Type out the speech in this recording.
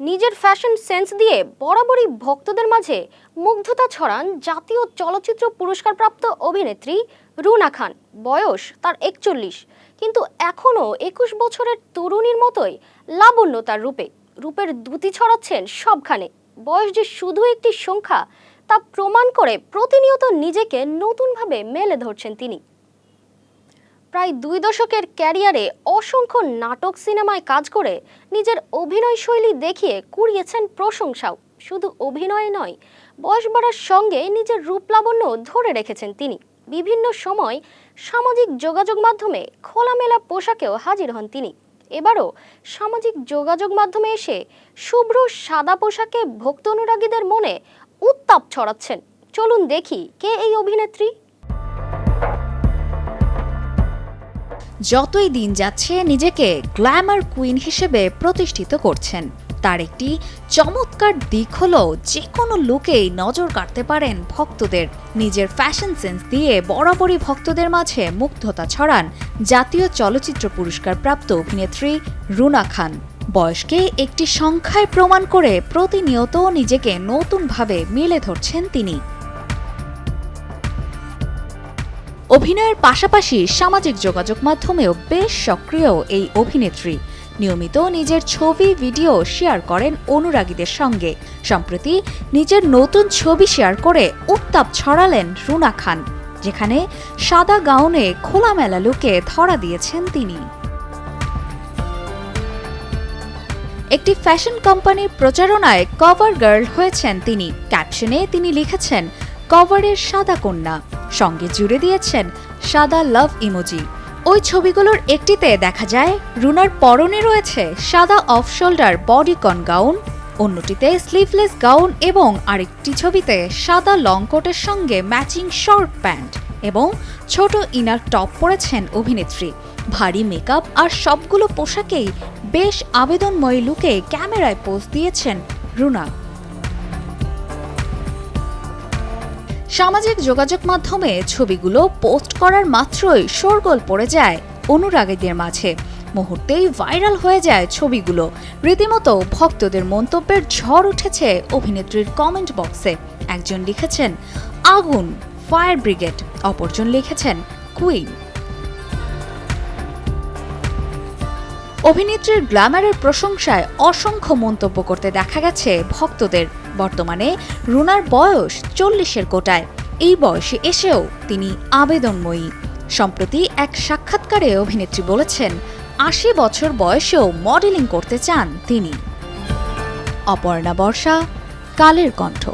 নিজের fashion sense দিয়ে বরাবরই ভক্তদের মাঝে মুগ্ধতা ছড়ান জাতীয় চলচ্চিত্র পুরস্কারপ্রাপ্ত অভিনেত্রী রুনা খান। বয়স তার একচল্লিশ। কিন্তু এখনও একুশ বছরের তরুণীর মতোই লাবণ্য তার রূপে। রূপের দ্যুতি ছড়াচ্ছেন সবখানে। বয়স যে শুধু একটি সংখ্যা, তা প্রমাণ করে প্রতিনিয়ত নিজেকে নতুনভাবে মেলে ধরছেন তিনি। প্রায় দুই দশকের ক্যারিয়ারে অসংখ্য নাটক সিনেমায় কাজ করে নিজের অভিনয় শৈলী দেখিয়ে কুড়িয়েছেন প্রশংসাও। শুধু অভিনয় নয়, বয়স বাড়ার সঙ্গে নিজের রূপ লাবণ্য ধরে রেখেছেন তিনি। বিভিন্ন সময় সামাজিক যোগাযোগ মাধ্যমে খোলামেলা পোশাকেও হাজির হন তিনি। এবারও সামাজিক যোগাযোগ মাধ্যমে এসে শুভ্র সাদা পোশাকে ভক্ত অনুরাগীদের মনে উত্তাপ ছড়াচ্ছেন। চলুন দেখি কে এই অভিনেত্রী। যতই দিন যাচ্ছে, নিজেকে গ্ল্যামার কুইন হিসেবে প্রতিষ্ঠিত করছেন। তার একটি চমৎকার দিক হলো যে কোনো লুকেই নজর কাটতে পারেন ভক্তদের। নিজের ফ্যাশন সেন্স দিয়ে বরাবরই ভক্তদের মাঝে মুগ্ধতা ছড়ান জাতীয় চলচ্চিত্র পুরস্কার প্রাপ্ত অভিনেত্রী রুনা খান। বয়সকে একটি সংখ্যায় প্রমাণ করে প্রতিনিয়ত নিজেকে নতুনভাবে মেলে ধরছেন তিনি। অভিনয়ের পাশাপাশি সামাজিক যোগাযোগ মাধ্যমেও বেশ সক্রিয় এই অভিনেত্রী। নিয়মিত নিজের ছবি, ভিডিও শেয়ার করেন অনুরাগীদের সঙ্গে। সম্প্রতি নিজের নতুন ছবি শেয়ার করে উত্তাপ ছড়ালেন রুনা খান, যেখানে সাদা গাউনে খোলামেলা লুকে ধরা দিয়েছেন তিনি। একটি ফ্যাশন কোম্পানির প্রচারণায় কভার গার্ল হয়েছেন তিনি। ক্যাপশনে তিনি লিখেছেন কভারের সাদা কন্যা। সঙ্গে জুড়ে দিয়েছেন সাদা লাভ ইমোজি ওই ছবিগুলোর একটিতে দেখা যায়, রুনার পরনে রয়েছে সাদা অফ শোল্ডার বডিকন গাউন অন্যটিতে স্লিভলেস গাউন এবং আরেকটি ছবিতে সাদা লং কোটের সঙ্গে ম্যাচিং শর্ট প্যান্ট এবং ছোট ইনার টপ পরেছেন অভিনেত্রী। ভারী মেকআপ আর সবগুলো পোশাকেই বেশ আবেদনময় লুকে ক্যামেরায় পোজ দিয়েছেন রুনা। সামাজিক যোগাযোগ মাধ্যমে ছবিগুলো পোস্ট করার মাত্রই শোরগোল পড়ে যায় অনুরাগীদের মাঝে। মুহূর্তেই ভাইরাল হয়ে যায় ছবিগুলো। রীতিমতো ভক্তদের মন্তব্যের ঝড় উঠেছে অভিনেত্রীর কমেন্ট বক্সে একজন লিখেছেন, আগুন ফায়ার ব্রিগেড অপরজন লিখেছেন কুইন অভিনেত্রীর গ্ল্যামারের প্রশংসায় অসংখ্য মন্তব্য করতে দেখা গেছে ভক্তদের। বর্তমানে রুনার বয়স চল্লিশের কোটায়। এই বয়সে এসেও তিনি আবেদনময়ী। সম্প্রতি এক সাক্ষাৎকারে অভিনেত্রী বলেছেন, আশি বছর বয়সেও মডেলিং করতে চান তিনি। অপর্ণা বর্ষা, কালের কণ্ঠ।